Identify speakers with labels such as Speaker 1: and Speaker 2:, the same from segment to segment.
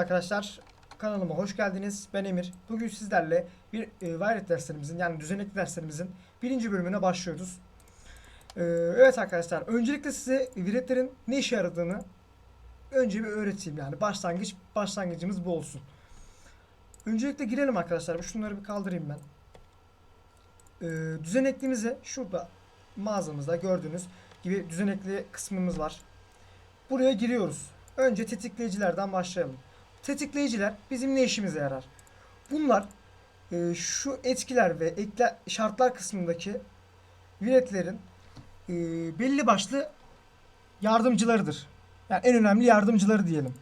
Speaker 1: arkadaşlar. Kanalıma hoş geldiniz. Ben Emir. Bugün sizlerle bir e, Wired derslerimizin yani düzenekli derslerimizin birinci bölümüne başlıyoruz. E, evet arkadaşlar. Öncelikle size viretlerin ne işe yaradığını önce bir öğreteyim yani. Başlangıç başlangıcımız bu olsun. Öncelikle girelim arkadaşlar. Şunları bir kaldırayım ben. E, düzenekliğimize şurada mağazamızda gördüğünüz gibi düzenekli kısmımız var. Buraya giriyoruz. Önce tetikleyicilerden başlayalım. Tetikleyiciler bizim ne işimize yarar? Bunlar e, şu etkiler ve ekle şartlar kısmındaki viretlerin e, belli başlı yardımcılarıdır. Yani en önemli yardımcıları diyelim.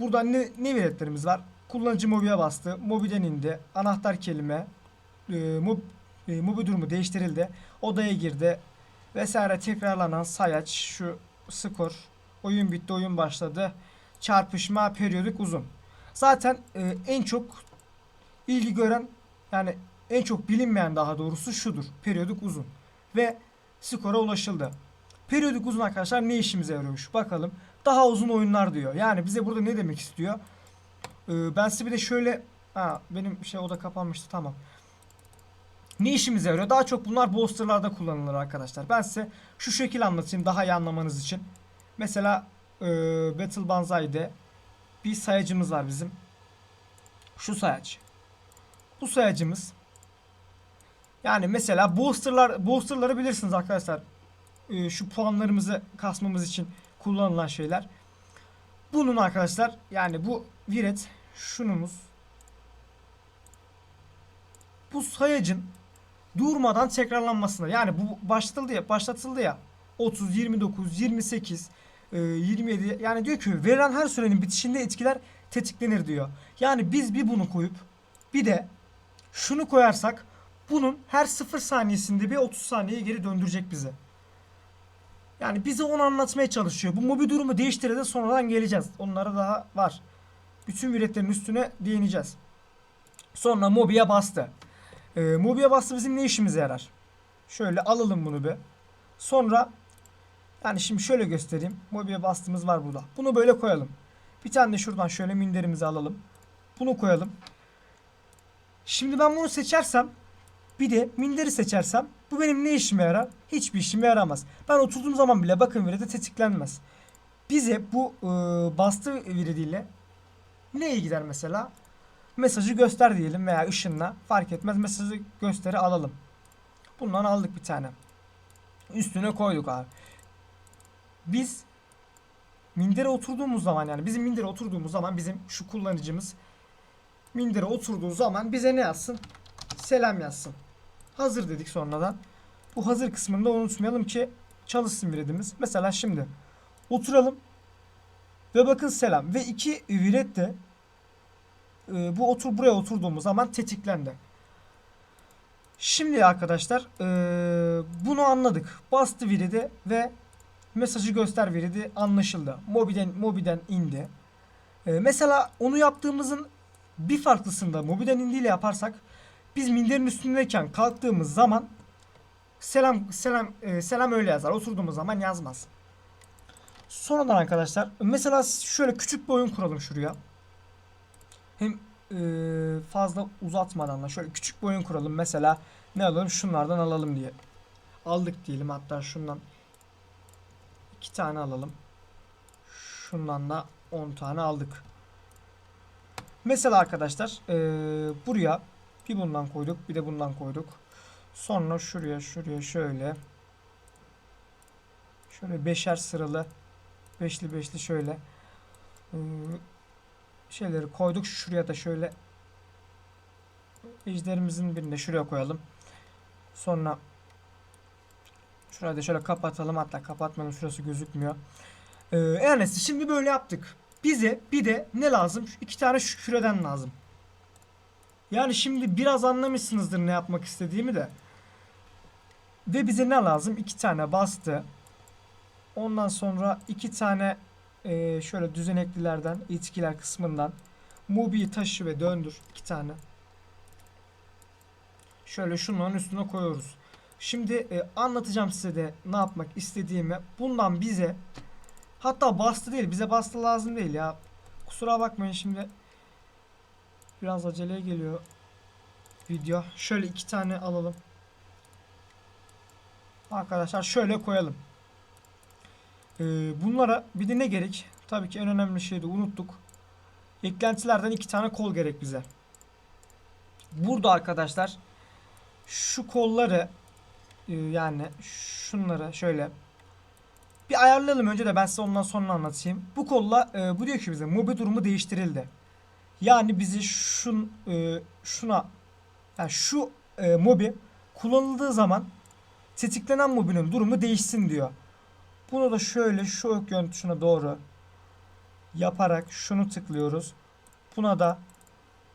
Speaker 1: Burada ne, ne viretlerimiz var? Kullanıcı mobiye bastı, mobiden indi, anahtar kelime, e, mob, e, mobi durumu değiştirildi, odaya girdi vesaire tekrarlanan sayaç, şu skor, oyun bitti, oyun başladı, çarpışma, periyodik uzun. Zaten e, en çok ilgi gören yani en çok bilinmeyen daha doğrusu şudur. Periyodik uzun. Ve skora ulaşıldı. Periyodik uzun arkadaşlar ne işimize yarıyormuş? Bakalım. Daha uzun oyunlar diyor. Yani bize burada ne demek istiyor? Ee, ben size bir de şöyle ha benim şey oda kapanmıştı tamam. Ne işimize yarıyor? Daha çok bunlar boosterlarda kullanılır arkadaşlar. Ben size şu şekil anlatayım daha iyi anlamanız için. Mesela e, Battle Banzai'de bir sayacımız var bizim. Şu sayaç. Bu sayacımız yani mesela boosterlar boosterları bilirsiniz arkadaşlar. E, şu puanlarımızı kasmamız için kullanılan şeyler. Bunun arkadaşlar yani bu viret şunumuz bu sayacın durmadan tekrarlanmasına yani bu başlatıldı ya başlatıldı ya 30 29 28 e, 27 yani diyor ki verilen her sürenin bitişinde etkiler tetiklenir diyor. Yani biz bir bunu koyup bir de şunu koyarsak bunun her 0 saniyesinde bir 30 saniye geri döndürecek bize. Yani bize onu anlatmaya çalışıyor. Bu mobil durumu değiştirede sonradan geleceğiz. Onlara daha var. Bütün üretlerin üstüne değineceğiz. Sonra Mobi'ye bastı. Ee, Mobi'ye bastı bizim ne işimize yarar? Şöyle alalım bunu bir. Sonra yani şimdi şöyle göstereyim. Mobi'ye bastığımız var burada. Bunu böyle koyalım. Bir tane de şuradan şöyle minderimizi alalım. Bunu koyalım. Şimdi ben bunu seçersem bir de minderi seçersem bu benim ne işime yarar? Hiçbir işime yaramaz. Ben oturduğum zaman bile bakın virede tetiklenmez. Bize bu e, bastı virediyle neye gider mesela? Mesajı göster diyelim veya ışınla fark etmez mesajı gösteri alalım. Bundan aldık bir tane. Üstüne koyduk abi. Biz mindere oturduğumuz zaman yani bizim mindere oturduğumuz zaman bizim şu kullanıcımız mindere oturduğu zaman bize ne yazsın? Selam yazsın. Hazır dedik sonradan. Bu hazır kısmında unutmayalım ki çalışsın viredimiz. Mesela şimdi oturalım ve bakın selam ve iki viret de e, bu otur buraya oturduğumuz zaman tetiklendi. Şimdi arkadaşlar e, bunu anladık. Bastı viridi ve mesajı göster viridi anlaşıldı. Mobi'den Mobi'den indi. E, mesela onu yaptığımızın bir farklısında Mobi'den indiyle yaparsak biz minderin üstündeyken kalktığımız zaman selam selam e, selam öyle yazar. Oturduğumuz zaman yazmaz. Sonradan arkadaşlar mesela şöyle küçük bir oyun kuralım şuraya. Hem e, fazla uzatmadan da şöyle küçük bir oyun kuralım. Mesela ne alalım? Şunlardan alalım diye. Aldık diyelim hatta şundan iki tane alalım. Şundan da 10 tane aldık. Mesela arkadaşlar e, buraya bir bundan koyduk bir de bundan koyduk. Sonra şuraya şuraya şöyle şöyle beşer sıralı beşli beşli şöyle e, şeyleri koyduk. Şuraya da şöyle ejderimizin birine şuraya koyalım. Sonra şurayı da şöyle kapatalım. Hatta kapatmanın şurası gözükmüyor. Ee, yani şimdi böyle yaptık. Bize bir de ne lazım? Şu iki tane şu küreden lazım. Yani şimdi biraz anlamışsınızdır ne yapmak istediğimi de. Ve bize ne lazım? İki tane bastı. Ondan sonra iki tane e, şöyle düzeneklilerden, etkiler kısmından Mubi'yi taşı ve döndür. iki tane. Şöyle şunların üstüne koyuyoruz. Şimdi e, anlatacağım size de ne yapmak istediğimi. Bundan bize hatta bastı değil bize bastı lazım değil ya. Kusura bakmayın şimdi biraz aceleye geliyor video. Şöyle iki tane alalım. Arkadaşlar şöyle koyalım. Ee, bunlara bir de ne gerek? Tabii ki en önemli şeyi de unuttuk. Eklentilerden iki tane kol gerek bize. Burada arkadaşlar şu kolları yani şunları şöyle bir ayarlayalım önce de ben size ondan sonra anlatayım. Bu kolla e, bu diyor ki bize mobi durumu değiştirildi. Yani bizi şun e, şuna yani şu e, mobi kullanıldığı zaman tetiklenen mobinin durumu değişsin diyor. Bunu da şöyle şu ok yön tuşuna doğru yaparak şunu tıklıyoruz. Buna da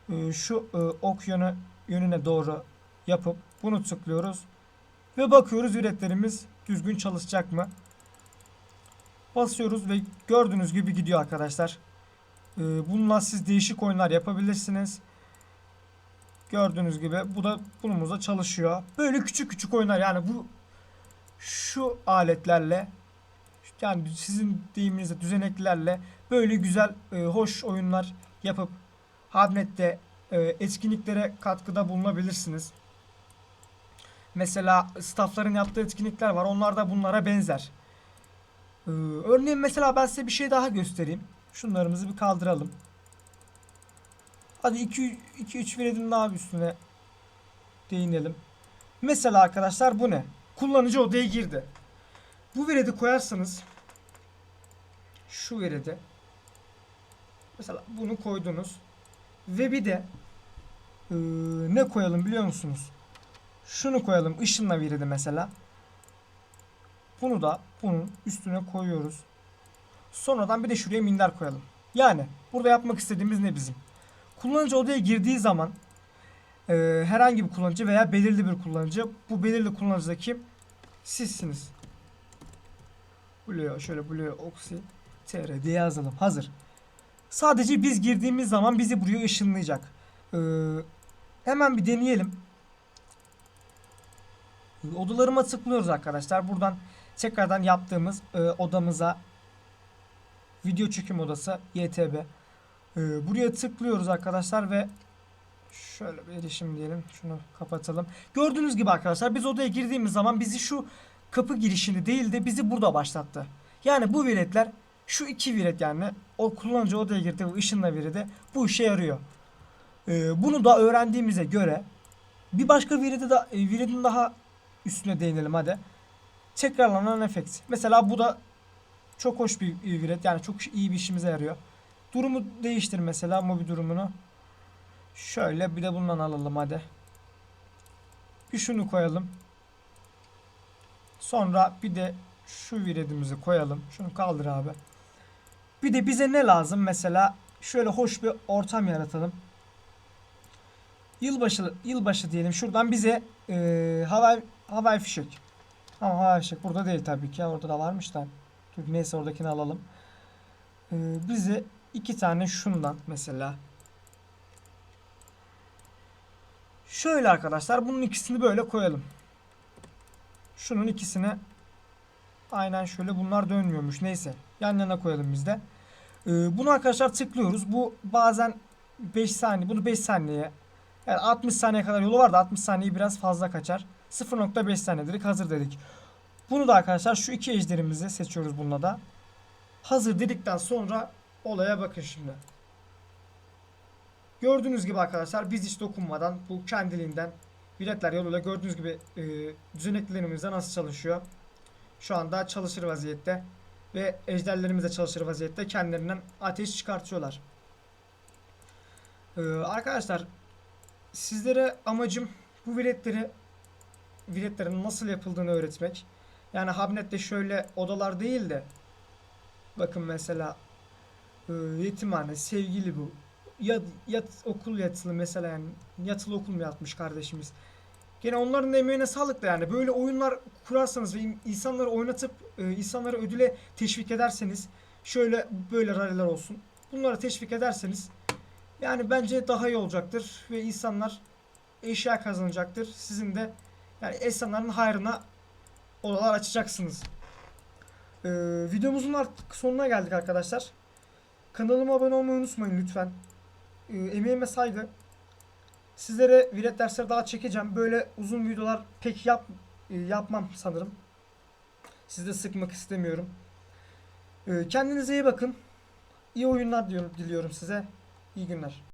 Speaker 1: e, şu e, ok yönü yönüne doğru yapıp bunu tıklıyoruz. Ve bakıyoruz üretlerimiz düzgün çalışacak mı? Basıyoruz ve gördüğünüz gibi gidiyor arkadaşlar. E, bununla siz değişik oyunlar yapabilirsiniz. Gördüğünüz gibi bu da bunumuzda çalışıyor. Böyle küçük küçük oyunlar yani bu şu aletlerle yani sizin deyiminizde düzeneklerle böyle güzel e, hoş oyunlar yapıp Habnet'te e, etkinliklere katkıda bulunabilirsiniz. Mesela staffların yaptığı etkinlikler var. Onlar da bunlara benzer. Ee, örneğin mesela ben size bir şey daha göstereyim. Şunlarımızı bir kaldıralım. Hadi 2 2 3 verelim daha bir üstüne değinelim. Mesela arkadaşlar bu ne? Kullanıcı odaya girdi. Bu veredi koyarsanız şu veredi. Mesela bunu koydunuz. Ve bir de ee, ne koyalım biliyor musunuz? Şunu koyalım. ışınla veridi mesela. Bunu da bunun üstüne koyuyoruz. Sonradan bir de şuraya minder koyalım. Yani burada yapmak istediğimiz ne bizim? Kullanıcı odaya girdiği zaman e, herhangi bir kullanıcı veya belirli bir kullanıcı bu belirli kullanıcı kim? Sizsiniz. Blue şöyle Blue Oxy TR diye yazalım. Hazır. Sadece biz girdiğimiz zaman bizi buraya ışınlayacak. Ee, hemen bir deneyelim. Odalarıma tıklıyoruz arkadaşlar. Buradan tekrardan yaptığımız e, odamıza video çekim odası YTB. E, buraya tıklıyoruz arkadaşlar ve şöyle bir erişim diyelim. Şunu kapatalım. Gördüğünüz gibi arkadaşlar biz odaya girdiğimiz zaman bizi şu kapı girişini değil de bizi burada başlattı. Yani bu viretler şu iki viret yani o kullanıcı odaya girdi ışınla virede bu işe yarıyor. E, bunu da öğrendiğimize göre bir başka virede de e, viredin daha üstüne değinelim hadi. Tekrarlanan efekt. Mesela bu da çok hoş bir viret. Yani çok iyi bir işimize yarıyor. Durumu değiştir mesela mobil durumunu. Şöyle bir de bundan alalım hadi. Bir şunu koyalım. Sonra bir de şu viredimizi koyalım. Şunu kaldır abi. Bir de bize ne lazım mesela? Şöyle hoş bir ortam yaratalım. Yılbaşı yılbaşı diyelim. Şuradan bize e, hava havai fişek. Ama havai fişek burada değil tabii ki. Orada da varmış da. Dur, neyse oradakini alalım. E, bize iki tane şundan mesela. Şöyle arkadaşlar bunun ikisini böyle koyalım. Şunun ikisini aynen şöyle bunlar dönmüyormuş. Neyse yan yana koyalım biz de. Ee, bunu arkadaşlar tıklıyoruz. Bu bazen 5 saniye bunu 5 saniyeye yani 60 saniye kadar yolu var da 60 saniyeyi biraz fazla kaçar. 0.5 saniye dedik hazır dedik. Bunu da arkadaşlar şu iki ejderimizi seçiyoruz bununla da. Hazır dedikten sonra olaya bakın şimdi. Gördüğünüz gibi arkadaşlar biz hiç dokunmadan bu kendiliğinden biletler yoluyla gördüğünüz gibi e, düzeneklerimizde nasıl çalışıyor. Şu anda çalışır vaziyette ve ejderlerimiz de çalışır vaziyette kendilerinden ateş çıkartıyorlar. Ee, arkadaşlar sizlere amacım bu viletleri viletlerin nasıl yapıldığını öğretmek. Yani Habnet'te şöyle odalar değil de bakın mesela e, yetimhane, sevgili bu. Yat, yat, okul yatılı mesela yani yatılı okul mu yatmış kardeşimiz. Gene onların emeğine sağlık da yani böyle oyunlar kurarsanız ve in- insanları oynatıp e, insanları ödüle teşvik ederseniz şöyle böyle ralliler olsun. Bunları teşvik ederseniz yani bence daha iyi olacaktır ve insanlar eşya kazanacaktır. Sizin de yani insanların hayrına odalar açacaksınız. Ee, videomuzun artık sonuna geldik arkadaşlar. Kanalıma abone olmayı unutmayın lütfen. Ee, emeğime saygı. Sizlere viret dersleri daha çekeceğim. Böyle uzun videolar pek yap e, yapmam sanırım. Sizi de sıkmak istemiyorum. Ee, kendinize iyi bakın. İyi oyunlar diliyorum size. İyi günler.